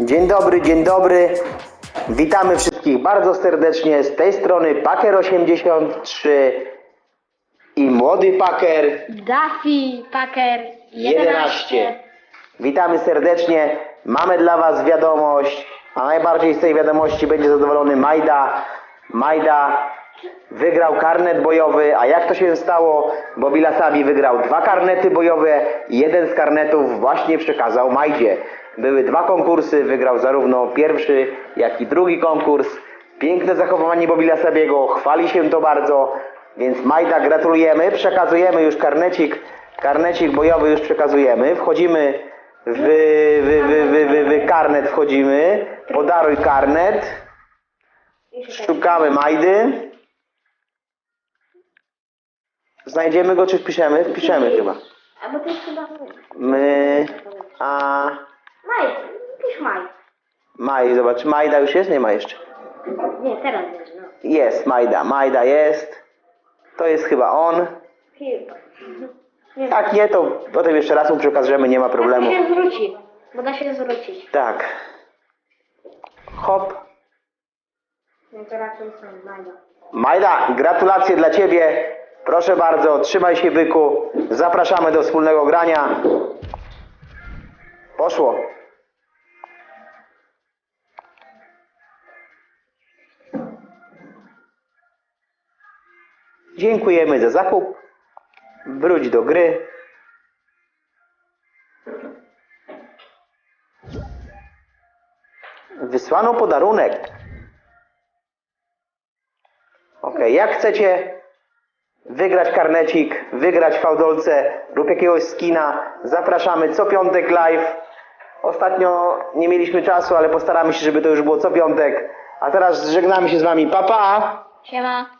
Dzień dobry, dzień dobry. Witamy wszystkich bardzo serdecznie. Z tej strony Paker 83 i młody Paker Duffy Packer 11. 11. Witamy serdecznie. Mamy dla Was wiadomość, a najbardziej z tej wiadomości będzie zadowolony Majda. Majda wygrał karnet bojowy, a jak to się stało? Bo Bilasabi wygrał dwa karnety bojowe jeden z karnetów właśnie przekazał Majdzie. Były dwa konkursy, wygrał zarówno pierwszy, jak i drugi konkurs. Piękne zachowanie Bobila Sabiego, chwali się to bardzo, więc Majda gratulujemy, przekazujemy już karnecik, karnecik bojowy już przekazujemy, wchodzimy w, w, w, w, w, w karnet wchodzimy, podaruj karnet, szukamy Majdy, znajdziemy go czy wpiszemy? Wpiszemy chyba. A bo to jest chyba... My, Zobacz, Majda już jest? Nie ma jeszcze. Nie, teraz jest, no. Jest, Majda, Majda jest. To jest chyba on. Chyba. Nie Jak nie, to potem jeszcze raz mu przekażemy, nie ma problemu. Jak się zwróci, bo da się zwrócić. Tak. Hop. No to raczej są Majda. Majda, gratulacje dla Ciebie. Proszę bardzo, trzymaj się byku. Zapraszamy do wspólnego grania. Poszło. Dziękujemy za zakup. Wróć do gry. Wysłano podarunek. Ok, jak chcecie wygrać karnecik, wygrać fałdolce lub jakiegoś skina, zapraszamy co piątek live. Ostatnio nie mieliśmy czasu, ale postaramy się, żeby to już było co piątek. A teraz żegnamy się z wami. Pa, pa! Siema.